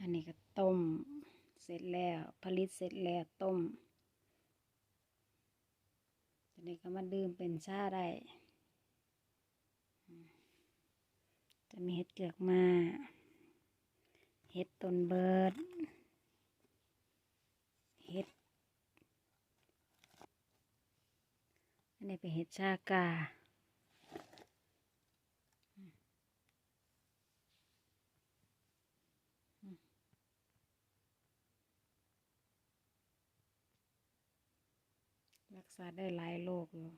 อันนี้ก็ต้มเสร็จแล้ว ผลิตเสร็จแล้วต้มอันนี้ก็มาดื่มเป็นชาได้ จะมีเห็ดเกือกมาเห็ดต้นเบิร์ดเห็ด อันนี้เป็นเห็ดชากา รักษาได้หลายโรคอยู่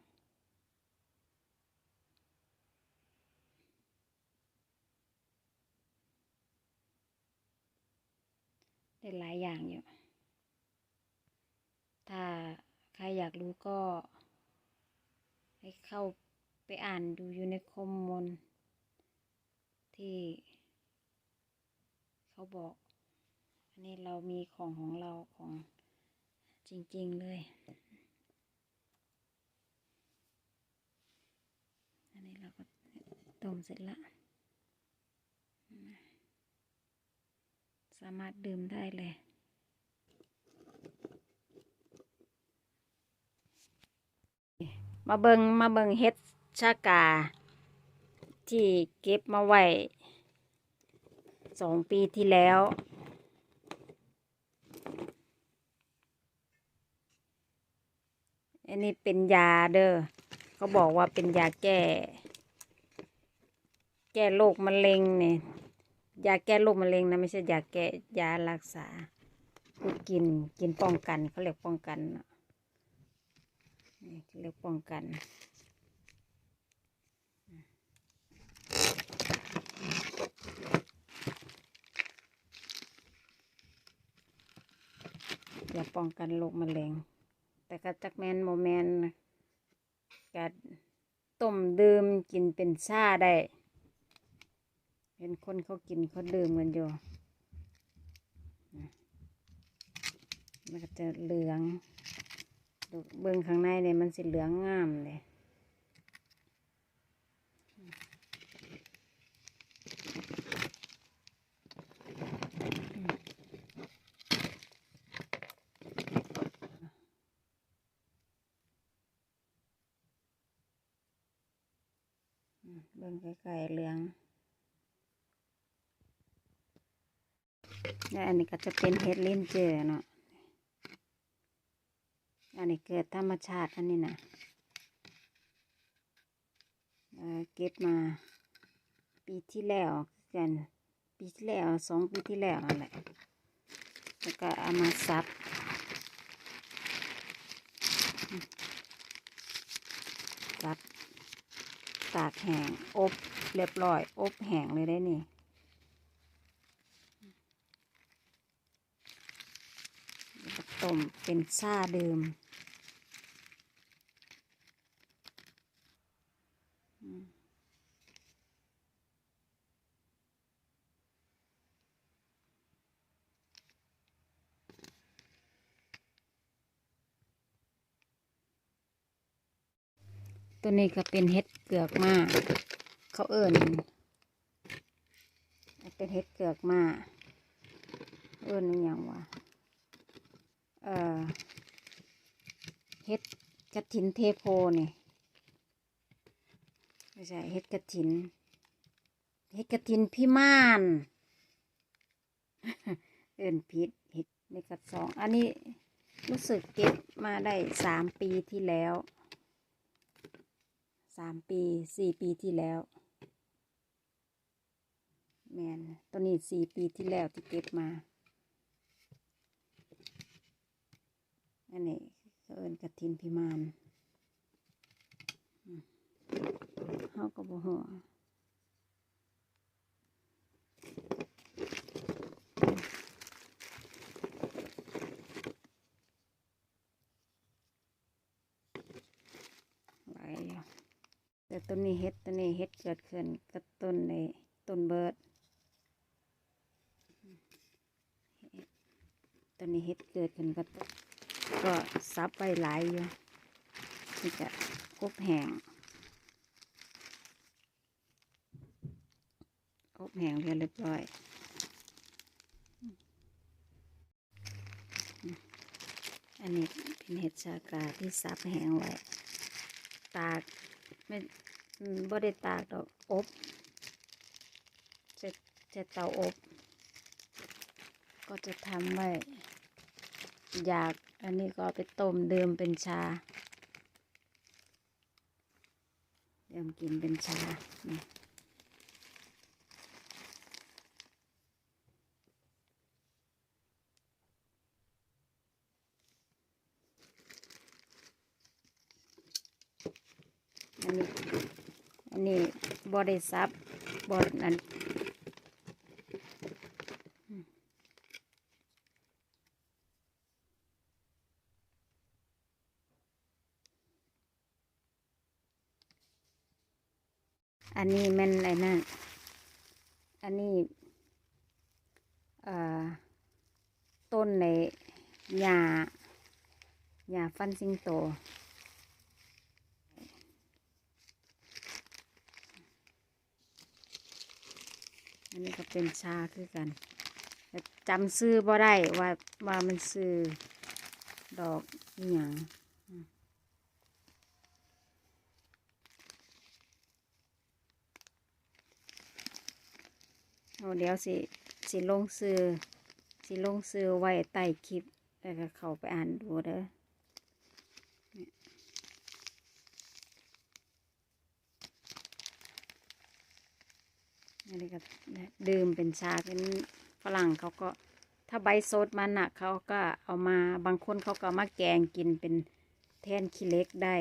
ได้หลายอย่างอยู่ ถ้าใครอยากรู้ก็ ให้เข้าไปอ่านดูอยู่ในคอมมอนที่ เขาบอก อันนี้เรามีของของเราของจริง ๆ เลย อันนี้ เราก็ต้มเสร็จละ สามารถดื่มได้เลย มาเบิงมาเบิงเฮ็ดชากา ที่เก็บมาไว้สองปีที่แล้วอันนี้เป็นยาเด้อเขาบอกว่าเป็นยาแก้ แก้โรคมะเร็งเนี่ยยาแก้โรคมะเร็งนะไม่ใช่ยาแก้ยารักษาคือกินกินป้องกันเขาเรียกป้องกันเนาะนี่เขาเรียกป้องกันอย่าป้องกันโรคมะเร็ง แต่ก็จักแมนโมแมนนะก็ต้มดื่มกินเป็นชาได้ เห็นคนเขากินเขาดื่มกันอยู่นะมันก็จะเหลืองดูเบื้องข้างในเนี่ยมันสิเหลืองงามเลยเบื้องไกลๆเหลือง และอันนี้ก็จะเป็นเห็ดลิ้นเจอเนาะ อันนี้เกิดธรรมชาติอันนี้นะเอ่อเก็บมา ปีที่แล้วกันปีที่แล้วสองปีที่แล้วนั่นแหละแล้วก็เอามาซับซับตากแห้งอบเรียบร้อย อบแห้งเลยได้นี่ แล้วก็ ต้มเป็นชาเดิม ตัวนี้ก็เป็นเห็ดเกือกมาเขาเอิ่นเป็นเห็ดเกือกมาเอิ่นอย่างวะ เฮ็ดกระถินเทโพนี่ไม่ใช่เฮ็ดกระถิน เฮ็ดกระถินพิม่าน เอินผิดเฮ็ดในกระสอง อันนี้รู้สึกเก็บมาได้สามปีที่แล้วสามปีสี่ปีที่แล้ว แมนตัวนี้สี่ปีที่แล้วที่เก็บมา อันนี้เขาเอินกระทินพิมานเขาก็บ่หัวไหวอยู่แต่ต้นนี้เฮ็ดต้นนี้เฮ็ดเกิดขึ้นกับต้นในต้นเบิร์ดต้นนี้เฮ็ดเกิดขึ้นกับต้น ก็ซับไปหลายอยู่ที่จะคบแห้งคบแห้งเรียบร้อยอันนี้เป็นเห็ดชากาที่ซับแห้งไว้ ตากไม่บ่ได้ตากดอกอบจะจะเตาอบ ก็จะทำไว้อยาก อันนี้ก็ไปต้มดื่มเป็นชาดื่มกินเป็นชานี่อันนี้ อันนี้บอได้ซับบอดอัน อันนี้แมันไอ้นั่นอันนี้เอ่อต้นในหญ้าหญ้าฟันสิงโต อันนี้ก็เป็นชาคือกันจำซื้อบ่ได้ว่าว่ามันซื้อดอกอหย่าง โอ้เดี๋ยวสิสิลงซื้อสิลงซื้อไว้ใต้คลิป แล้วก็เข้าไปอ่านดูเด้อนี่ยอันนี้ก็ดื่มเป็นชาเป็นฝรั่งเขาก็ถ้าใบสดมันอะเขาก็เอามาบางคนเขาก็มาแกงกินเป็นแทนขี้เล็กได้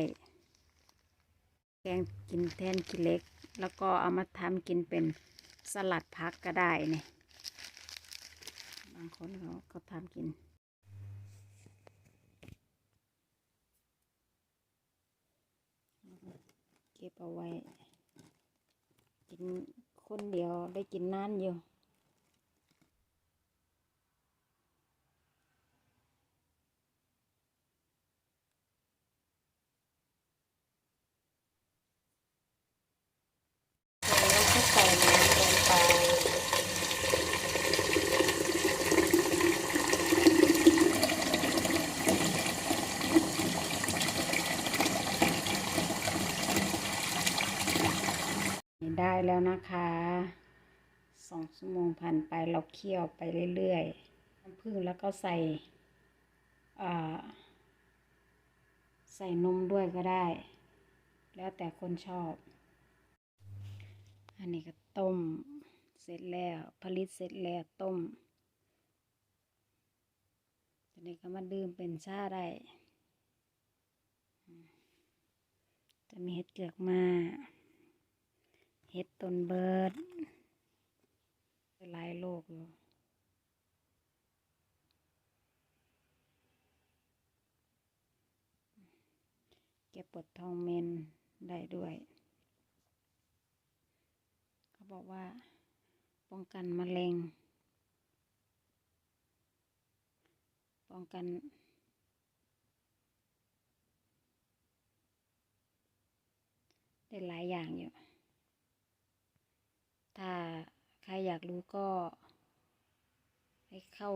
แกงกินแทนขี้เล็ก แล้วก็เอามาทำกินเป็น สลัดผักก็ได้เนี่ยบางคนเขาก็ทำกิน เก็บเอาไว้ กินคนเดียวได้กินนานอยู่ แล้วก็ใส่น้ำลงไปนี่ได้ แล้วนะคะสองชั่วโมงผ่านไปเราเคี่ยวไปเรื่อยๆน้ำผึ้งแล้วก็ใส่ใส่นมด้วยก็ได้ แล้วแต่คนชอบ อันนี้ก็ต้มเสร็จแล้ว ผลิตเสร็จแล้วต้มอันนี้ก็มาดื่มเป็นชาได้ จะมีเห็ดเกือกมา เห็ดต้นเบิร์ดหลายโลกอยู่แกปดทองเมนได้ด้วย เขาบอกว่า ป้องกันมะเร็ง ป้องกันได้หลายอย่างอยู่ ถ้าใครอยากรู้ก็ ให้เข้า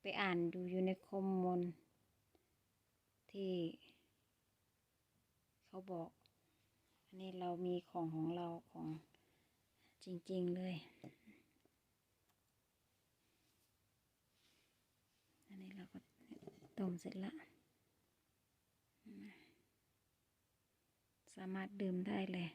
ไปอ่านดูอยู่ในคอมมอนที่ เขาบอก อันนี้เรามีของของเราของจริง ๆ เลย อันนี้เราก็ต้มเสร็จละ สามารถดื่มได้เลย